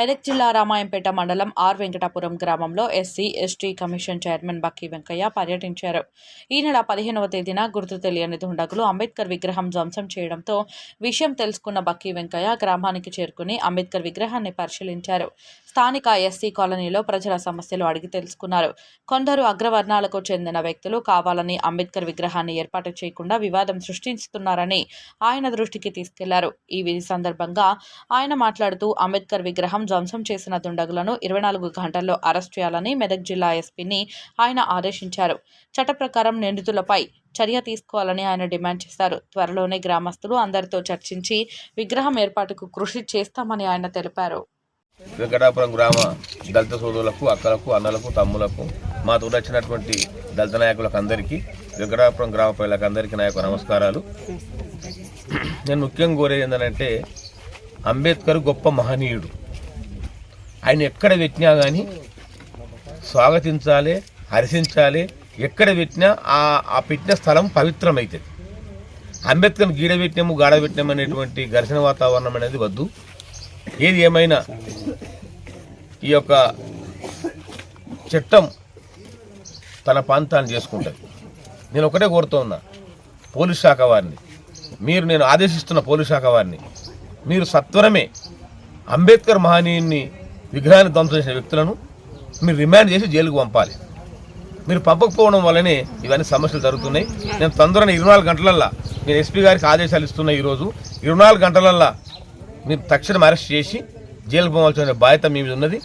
మెదక్ జిల్లా రామాయంపేట మండలం ఆర్ వెంకటాపురం గ్రామంలో SC ST commission chairman Bakki Venkaiah పర్యటించారు. ఈ నెల పదిహేనవ తేదీన గుర్తు తెలియని దుండగులు అంబేద్కర్ విగ్రహం ధ్వంసం చేయడంతో విషయం తెలుసుకున్న బక్కి వెంకయ్య గ్రామానికి చేరుకుని అంబేద్కర్ విగ్రహాన్ని పరిశీలించారు. స్థానిక ఎస్సీ కాలనీలో ప్రజల సమస్యలు అడిగి తెలుసుకున్నారు. కొందరు అగ్రవర్ణాలకు చెందిన వ్యక్తులు కావాలని అంబేద్కర్ విగ్రహాన్ని ఏర్పాటు చేయకుండా వివాదం సృష్టిస్తున్నారని ఆయన దృష్టికి తీసుకెళ్ళారు. ఈ విధి సందర్భంగా ఆయన మాట్లాడుతూ అంబేద్కర్ విగ్రహం ధ్వంసం చేసిన దుండగులను ఇరవై నాలుగు గంటల్లో అరెస్ట్ చేయాలని మెదక్ జిల్లా ఎస్పీని ఆయన ఆదేశించారు. చట్ట ప్రకారం నిందితులపై చర్య తీసుకోవాలని ఆయన డిమాండ్ చేశారు. త్వరలోనే గ్రామస్తులు అందరితో చర్చించి విగ్రహం ఏర్పాటుకు కృషి చేస్తామని ఆయన తెలిపారు. వెంకటాపురం గ్రామ దళిత సోదరులకు అక్కలకు అన్నలకు తమ్ములకు మా తోడు వచ్చినటువంటి దళిత నాయకులకు అందరికీ వెంకటాపురం గ్రామ ప్రజలకు అందరికీ నా యొక్క నమస్కారాలు. నేను ముఖ్యంగా కోరేది ఏంటంటే అంబేద్కర్ గొప్ప మహనీయుడు. ఆయన ఎక్కడ పెట్టినా కానీ స్వాగతించాలి హర్షించాలి. ఎక్కడ పెట్టినా ఆ ఆ పెట్టిన స్థలం పవిత్రమవుతుంది అంబేద్కర్ గీడ పెట్టినాము గాడ పెట్టినాము అనేటువంటి ఘర్షణ వాతావరణం అనేది వద్దు. ఏది ఏమైనా ఈ యొక్క చట్టం తన ప్రాంతాన్ని చేసుకుంటుంది. నేను ఒకటే కోరుతూ ఉన్నా పోలీస్ శాఖ వారిని. మీరు నేను ఆదేశిస్తున్న పోలీస్ శాఖ వారిని. మీరు సత్వరమే అంబేద్కర్ మహనీయుని విగ్రహాన్ని ధ్వంసం చేసిన వ్యక్తులను మీరు రిమాండ్ చేసి జైలుకు పంపాలి. మీరు పంపకపోవడం వల్లనే ఇవన్నీ సమస్యలు జరుగుతున్నాయి. నేను తొందరగా ఇరవై నాలుగు గంటలల్లా నేను ఎస్పీ గారికి ఆదేశాలు ఇస్తున్నా ఈరోజు ఇరవై నాలుగు గంటలల్లా మీరు తక్షణం అరెస్ట్ చేసి జైలుకు పంపాల్సిన బాధ్యత మీ మీద ఉన్నది.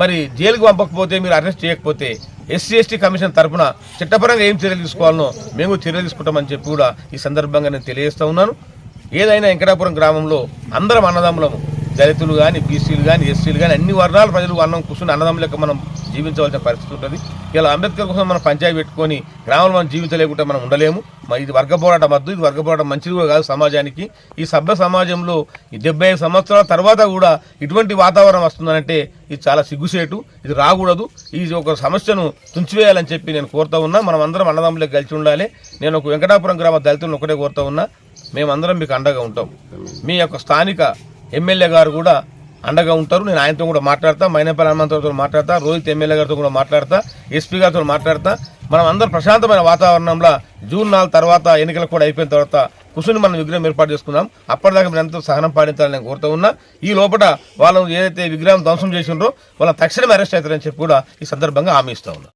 మరి జైలుకు పంపకపోతే మీరు అరెస్ట్ చేయకపోతే ఎస్సీ ఎస్టీ కమిషన్ తరఫున చట్టపరంగా ఏం చర్యలు తీసుకోవాలనో మేము చర్యలు తీసుకుంటామని చెప్పి కూడా ఈ సందర్భంగా నేను తెలియజేస్తూ ఉన్నాను. ఏదైనా వెంకటాపురం గ్రామంలో అందరం అన్నదమ్ములము దళితులు కానీ బీసీలు కానీ ఎస్సీలు కానీ అన్ని వర్ణాల ప్రజలు అన్నం కూర్చుని అన్నదమ్ముల లెక్క మనం జీవించవలసిన పరిస్థితి ఉంటుంది. ఇలా అంబేద్కర్ కోసం మనం పంచాయతీ పెట్టుకొని గ్రామంలో మనం జీవించలేకుంటే మనం ఉండలేము. ఇది వర్గ పోరాటం వద్దు ఇది వర్గ పోరాటం మంచిది కూడా కాదు సమాజానికి. ఈ సభ్య సమాజంలో ఈ డెబ్బై ఐదు సంవత్సరాల తర్వాత కూడా ఇటువంటి వాతావరణం వస్తుందంటే ఇది చాలా సిగ్గుసేటు ఇది రాకూడదు. ఈ ఒక సమస్యను తుంచివేయాలని చెప్పి నేను కోరుతా ఉన్నా. మనం అందరం అన్నదమ్ములకు కలిసి ఉండాలి. నేను ఒక వెంకటాపురం గ్రామ దళితులను ఒకటే కోరుతా ఉన్నా. మేమందరం మీకు అండగా ఉంటాం. మీ యొక్క స్థానిక ఎమ్మెల్యే గారు కూడా అండగా ఉంటారు. నేను ఆయనతో కూడా మాట్లాడతా మైనపల్లి హనుమంతరావుతో మాట్లాడతా రోహిత్ ఎమ్మెల్యే గారితో కూడా మాట్లాడతా ఎస్పీ గారితో మాట్లాడతా. మనం అందరం ప్రశాంతమైన వాతావరణంలో జూన్ నాలుగు తర్వాత ఎన్నికలు కూడా అయిపోయిన తర్వాత కుసుని మనం విగ్రహం ఏర్పాటు చేసుకున్నాం అప్పటిదాకా మీరు ఎంతో సహనం పాటించాలని నేను కోరుతూ ఉన్నా. ఈ లోపల వాళ్ళు ఏదైతే విగ్రహం ధ్వంసం చేసిండ్రో వాళ్ళని తక్షణమే అరెస్ట్ అవుతారని చెప్పి కూడా ఈ సందర్భంగా హామీ ఇస్తా ఉన్నా.